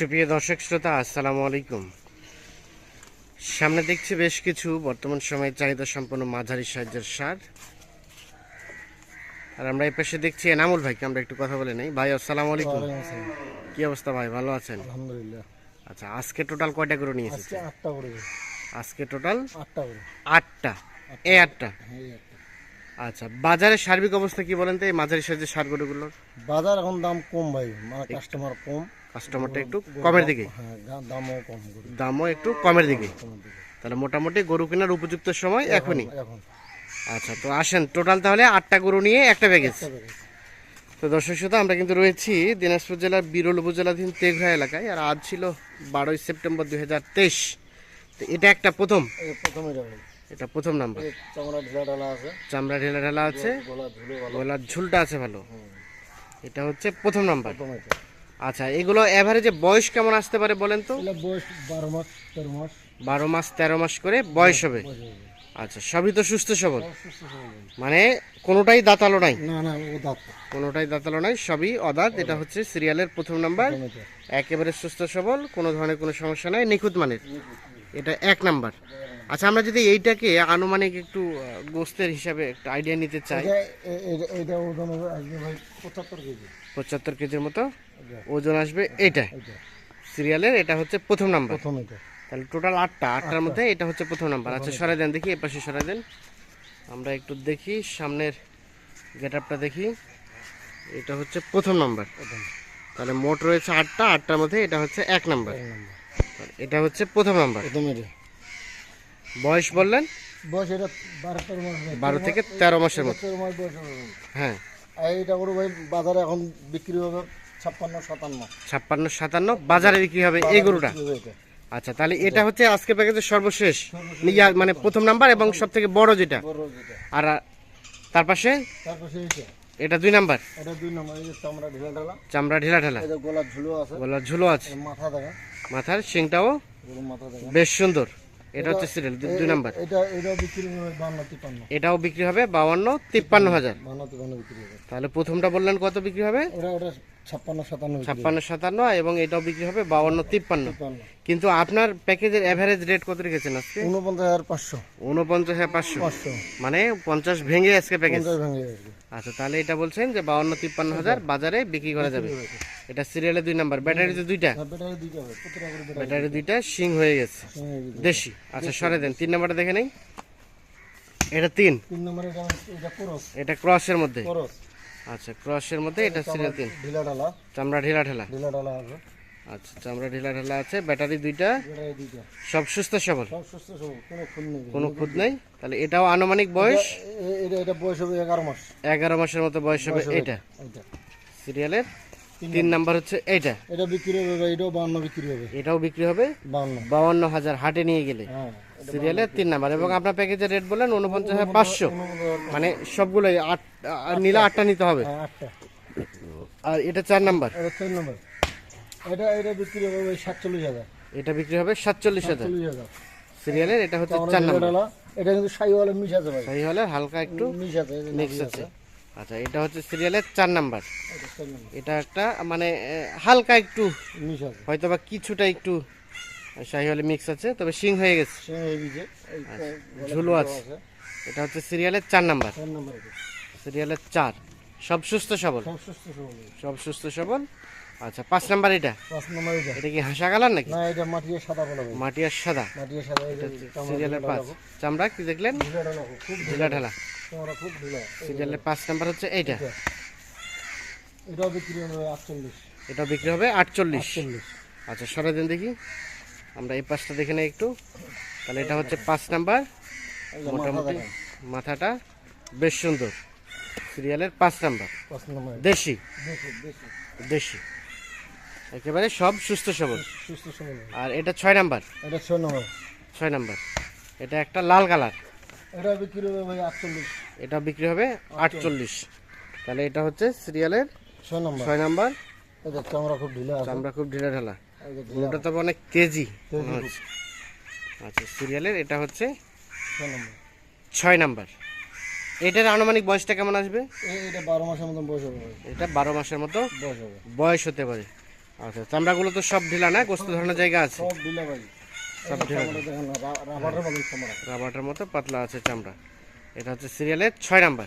সুপ্রিয় দর্শক শ্রোতা আসসালামু আলাইকুম। সামনে দেখছি বেশ কিছু বর্তমান সময়ে চাহিদা সম্পন্ন মাঝারি সাহায্যের সার। আর আমরা এই পাশে দেখছি এনামুল ভাইকে আমরা একটু কথা বলে নেই। ভাই আসসালামু আলাইকুম। কি অবস্থা ভাই ভালো আছেন? আলহামদুলিল্লাহ। আচ্ছা আজকে টোটাল কয়টা করে নিয়ে আজকে আটটা করে আজকে টোটাল আটটা আটটা। এই আটটা? হ্যাঁ। আচ্ছা বাজারের সার্বিক অবস্থা কি বলেন তো এই মাঝারি সাহায্যের সারগুলোর বাজার এখন দাম কম ভাই মানে কাস্টমার কম। কাস্টমারটা একটু কমের দিকে? হ্যাঁ দামও কম দামও একটু কমের দিকে? তাহলে মোটামুটি গরু কেনার উপযুক্ত সময় এখনই? এখন। আচ্ছা তো আসেন টোটাল তাহলে আটটা গরু নিয়ে একটা প্যাকেজ তো দর্শক শ্রোতা আমরা কিন্তু রয়েছি দিনাজপুর জেলার বিরল উপজেলাধীন তেঘরা এলাকায় আর আজ ছিল বারোই সেপ্টেম্বর দুই হাজার তেইশ। তো এটা একটা প্রথম? প্রথমে এটা প্রথম নাম্বার। চামড়া ঢিলা ঢালা আছে। চামড়া ঢেলা ঢেলা আছে গলা গলার ঝুলটা আছে ভালো। এটা হচ্ছে প্রথম নাম্বার। আচ্ছা এগুলো অ্যাভারেজে বয়স কেমন আসতে পারে বলেন তো? বয়স বারো মাস তেরো মাস। বারো মাস তেরো মাস করে বয়স হবে। আচ্ছা সবই তো সুস্থ সবল। মানে কোনোটাই দাঁতালো নাই? কোনোটাই দাঁতালো নাই সবই অদাঁত। এটা হচ্ছে সিরিয়ালের প্রথম নাম্বার। একেবারে সুস্থ সবল কোনো ধরনের কোনো সমস্যা নাই নিখুঁত মানের। এটা এক নাম্বার। আচ্ছা আমরা যদি এইটাকে আনুমানিক একটু গোস্তের হিসাবে একটা আইডিয়া নিতে চাই। এটা ওজন হবে পঁচাত্তর কেজি। পঁচাত্তর কেজির মতো ওজন আসবে এটা সিরিয়ালের এটা হচ্ছে প্রথম নাম্বার। প্রথম এটা। তাহলে টোটাল আটটা আটটার মধ্যে এটা হচ্ছে প্রথম নাম্বার। আচ্ছা সরাই দেন দেখি এপাশে সরাই দেন। আমরা একটু দেখি সামনের গেট আপটা দেখি। এটা হচ্ছে প্রথম নাম্বার। তাহলে মোট রয়েছে আটটা আটটার মধ্যে এটা হচ্ছে এক নাম্বার। নম্বর। এটা হচ্ছে প্রথম নাম্বার প্রথম এটা। বয়স বললেন? বয়স এটা বারো তেরো মাস বারো থেকে তেরো মাসের মতো। তেরো মাস বয়স হ্যাঁ। এইটা করে ভাই বাজারে এখন বিক্রি হবে ছাপ্পান্ন সাতান্ন। ছাপ্পান্ন সাতান্ন বাজারে বিক্রি হবে এই গরুটা। আচ্ছা তাহলে এটা হচ্ছে আজকে প্যাকেজের সর্বশেষ। মানে প্রথম নাম্বার এবং সব থেকে বড় যেটা। আর তার পাশে? এটা দুই নাম্বার এটা দুই নম্বর চামড়া ঢিলা ঢালা। চামড়া ঢেলা ঢেলা। এই যে গলার ঝুলো আছে। গলার ঝুলো আছে। মাথা দেখা মাথার শিংটাও বেশ সুন্দর। এটা হচ্ছে সিরিয়াল দুই নাম্বার। এটাও বিক্রি হবে বাউান্ন তিপ্পান্ন হাজার। তাহলে প্রথমটা বললেন কত বিক্রি হবে? ছাপ্পান্ন সাতান্ন এবং এটাও বিক্রি হবে বাউান্ন তিপ্পান্ন। কিন্তু আপনার প্যাকেজের অ্যাভারেজ রেট কত রেখেছেন আজকে? উনপঞ্চাশ হাজার পাঁচশো। উনপঞ্চাশ হাজার পাঁচশো। পাঁচশো। মানে পঞ্চাশ ভেঙে আজকে প্যাকেজ। ভেঙে আচ্ছা তাহলে এটা বলছেন যে বাউন্ন তিপ্পান্ন হাজার বাজারে বিক্রি করা যাবে। এটা সিরিয়ালে দুই নাম্বার ব্যাটারিতে দুইটা। ব্যাটারি হবে প্রতিটা করে ব্যাটারি দুইটা। সিং হয়ে গেছে। দেশি। আচ্ছা সরে দেন। তিন নাম্বারটা দেখে নেই। এটা তিন। তিন নম্বরে এটা এটা করস। এটা ক্রসের মধ্যে। করস। আচ্ছা ক্রসের মধ্যে এটা সিরিয়াল তিন। ঢিলা ঢালা। চামড়া ঢিলা ঢেলা। ঢিলা ঢালা আচ্ছা চামড়া ঢিলা ঢেলা আছে ব্যাটারি দুইটা। সব সুস্থ সবল? কোনো নেই। খুদ নেই? তাহলে এটাও আনুমানিক বয়স? এটা বয়স হবে এগারো মাস। এগারো মাসের মতো বয়স হবে এটা সিরিয়ালের? তিন নাম্বার। হচ্ছে এটা বিক্রি হবে এটাও বান্ন বিক্রি হবে। এটাও বিক্রি হবে? বাউন্ন হাজার হাটে নিয়ে গেলে। হ্যাঁ সিরিয়ালের তিন নাম্বার। এবং আপনার প্যাকেজের রেট বললেন উনপঞ্চাশ হাজার পাঁচশো। মানে সবগুলোই আট নিলে আটটা নিতে হবে। হ্যাঁ আর এটা চার নাম্বার? তিন নম্বর। এটা এটা বিক্রি হবে সাতচল্লিশ হাজার। এটা বিক্রি হবে সাতচল্লিশ হাজার। সিরিয়ালের এটা হচ্ছে আমরা চার ঢিলা এটা কিন্তু সাইওয়ালা মিশ আছে ভাই। সেই হালকা একটু মিশ আছে মিক্স আছে। আচ্ছা এটা হচ্ছে সিরিয়ালের চার নাম্বার। এটা নম্বর। একটা মানে হালকা একটু মিশ আছে। হয়তো বা কিছুটা একটু শাহিওয়ালে মিক্স আছে তবে সিং হয়ে গেছে। এই ঝুলো আছে। এটা হচ্ছে সিরিয়ালের চার নাম্বার। চার নম্বর সিরিয়ালের চার। সব সুস্থ সবল? সব সুস্থ সবল। সব সুস্থ সবল। আচ্ছা পাঁচ নাম্বার এটা? পাঁচ নম্বর এটা। এটা কি হাসা কালার নাকি? না এটা মাটিয়ে সাদা বলা ভাই মাটি আর সাদা মাটিয়ে সাদা চামড়া সিরিয়ালের পাঁচ। চামড়া কি দেখলেন? খুব ঢিলা। ঢালা চামড়া খুব ঢিলা। সিরিয়ালের পাঁচ নাম্বার হচ্ছে এইটা। এটা। এটাও বিক্রি হবে আটচল্লিশ। এটা বিক্রি হবে আটচল্লিশ। চল্লিশ আচ্ছা সরে দিন দেখি। আমরা এই পাঁচটা দেখে নেই একটু। তাহলে এটা হচ্ছে পাঁচ নাম্বার। মোটামুটি মাথাটা বেশ সুন্দর। সিরিয়ালের পাঁচ নাম্বার। দেশি। দেশি। একেবারে সব সুস্থ সবল সুস্থ সবল আর এটা ছয় নাম্বার। এটা ছয় নম্বর। ছয় নাম্বার। এটা একটা লাল কালার। এটা বিক্রি হবে ভাই আটচল্লিশ। এটা বিক্রি হবে আটচল্লিশ। তাহলে এটা হচ্ছে সিরিয়ালের ছয় নম্বর। ছয় নাম্বার। এটা চামড়া খুব ঢিলা চামড়া খুব ঢিলা ঢালা। ওটা তো অনেক তেজি। হচ্ছে। আচ্ছা সিরিয়ালের এটা হচ্ছে ছয় নম্বর। এটার আনুমানিক বয়সটা কেমন আসবে? এটা বারো মাসের মতন বয়স হবে এটা বারো মাসের মতো বয়স হবে। বয়স হতে পারে। আচ্ছা চামড়াগুলো তো সব ঢিলা না? গোস্ত ধরনের জায়গা আছে? সব দিলে ভাই। সব ঢিলা। রাবারের মতো চামড়া। রাবারটার মতো পাতলা আছে চামড়া। এটা হচ্ছে সিরিয়ালের ছয় নাম্বার।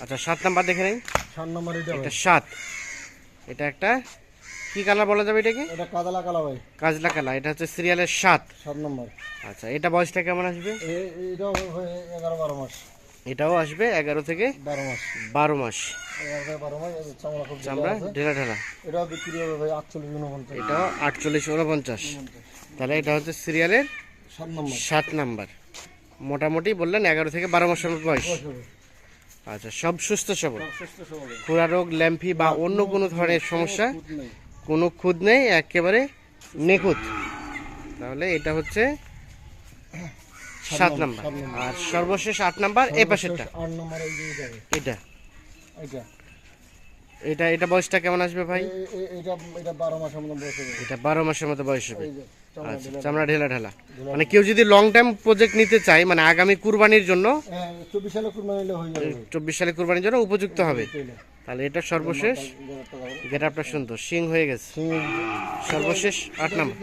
আচ্ছা সাত নাম্বার দেখে নেই? সাত নম্বর এটা এটা সাত। এটা একটা কি কালার বলা যাবে এটাকে? এটা কাদালা কালা ভাই। কাজলা কালা এটা হচ্ছে সিরিয়ালের সাত। সাত নম্বর। আচ্ছা এটা বয়সটা কেমন আসবে? এ- এটাও ভাই এগারো বারো মাস। এটাও আসবে এগারো থেকে বারো মাস। বারো মাস। চামড়া ঢিলা। ঢেলা ঢেলা। এটাও বিক্রি হবে ভাই আটচল্লিশ উনপঞ্চাশ। এটাও আটচল্লিশ উনপঞ্চাশ। তাহলে এটা হচ্ছে সিরিয়ালের সাত নম্বর। সাত নাম্বার। মোটামুটি বললেন এগারো থেকে বারো মাসের বয়স। আচ্ছা সব সুস্থ সবল। খুরা রোগ ল্যাম্পি বা অন্য কোনো ধরনের সমস্যা কোনো খুদ নেই একেবারে নিখুঁত। তাহলে এটা হচ্ছে সাত নাম্বার। আর সর্বশেষ আট নাম্বার এ পাশেরটা। আট নম্বর এটা। এটা। এটা এটা বয়সটা কেমন আসবে ভাই? এটা এটা বারো মাসের মতো বয়স হবে। এটা বারো মাসের মতো বয়স হবে। চামড়া আচ্ছা চামড়া ঢেলা ঢেলা। মানে কেউ যদি লং টাইম প্রজেক্ট নিতে চায় মানে আগামী কুরবানির জন্য হ্যাঁ, চব্বিশ সালে কুরবানি হয়ে যাবে। সালে কুরবানির জন্য উপযুক্ত হবে। তাহলে এটা সর্বশেষ। এগারো টাকা করে। গেট আপটা সুন্দর সিং হয়ে গেছে। সর্বশেষ আট এটা নাম্বার।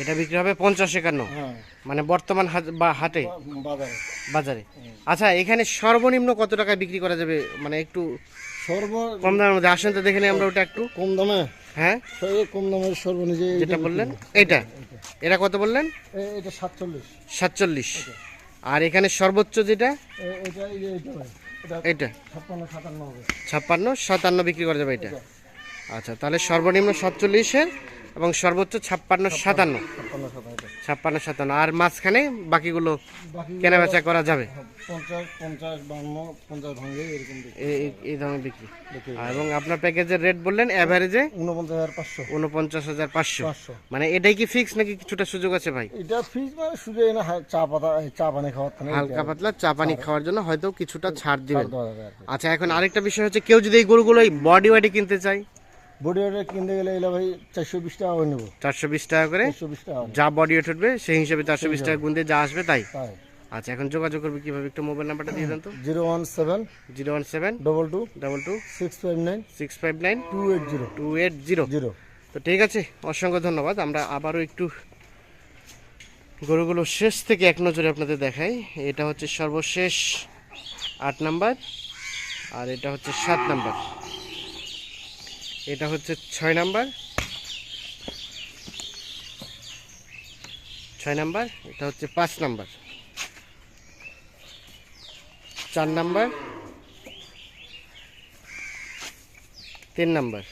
এটা বিক্রি হবে পঞ্চাশ একান্ন। হ্যাঁ। মানে বর্তমান হাট বা হাটে? বাজারে। আচ্ছা এখানে সর্বনিম্ন কত টাকায় বিক্রি করা যাবে? মানে একটু সর্ব কম দামের মধ্যে। আসেন তো দেখে নিই আমরা ওটা একটু। কম দামে? হ্যাঁ? কম দামের সর্বনিজে যেটা বললেন এইটা। এটা কত বললেন? এটা সাতচল্লিশ। সাতচল্লিশ। আর এখানে সর্বোচ্চ যেটা? এটা এটা ছাপ্পান্ন সাতান্ন বিক্রি করা যাবে এটা। আচ্ছা তাহলে সর্বনিম্ন সাতচল্লিশের এবং সর্বোচ্চ ছাপ্পান্ন সাতান্ন। ছাপ্পান্ন সাতান্ন আর মাঝখানে বাকিগুলো বাকি কেনা বেচা করা যাবে? দিকে এই- দামে বিক্রি। এবং আপনার প্যাকেজের রেট বললেন অ্যাভারেজে উনপঞ্চাশ হাজার পাঁচশো। মানে এটাই কি ফিক্স নাকি কিছুটা সুযোগ আছে ভাই? এটা ফ্রিজ মানে শুধু এনে চা পাতা চা পানি খাওয়ার হালকা পাতলা চা পানি খাওয়ার জন্য হয়তো কিছুটা ছাড় দিবেন। আচ্ছা এখন আরেকটা বিষয় হচ্ছে কেউ যদি এই গরুগুলো বডি ওয়েটে কিনতে চায় বডি কিনতে গেলে এলে ভাই চারশো বিশ টাকা করে নেব। চারশো বিশ টাকা করে? চারশো বিশ টাকা যা বডি ওয়েট উঠবে সেই হিসেবে চারশো বিশ টাকা যা আসবে তাই? তাই। আচ্ছা এখন যোগাযোগ করবে কীভাবে? একটু মোবাইল নাম্বারটা দিয়ে দেন তো। Zero one seven zero one seven double two double two six five nine six five nine two eight zero two eight zero zero তো ঠিক আছে অসংখ্য ধন্যবাদ। আমরা আবারও একটু গরুগুলো শেষ থেকে এক নজরে আপনাদের দেখাই। এটা হচ্ছে সর্বশেষ আট নাম্বার আর এটা হচ্ছে সাত নাম্বার। এটা হচ্ছে ছয় নাম্বার। ছয় নাম্বার, এটা হচ্ছে পাঁচ নাম্বার। চার নাম্বার, তিন নাম্বার।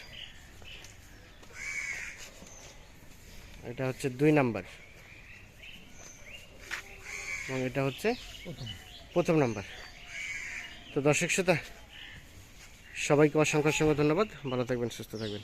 এটা হচ্ছে দুই নাম্বার। এবং এটা হচ্ছে প্রথম নাম্বার। তো দর্শক শ্রোতা সবাইকে অসংখ্য অসংখ্য ধন্যবাদ। ভালো থাকবেন সুস্থ থাকবেন।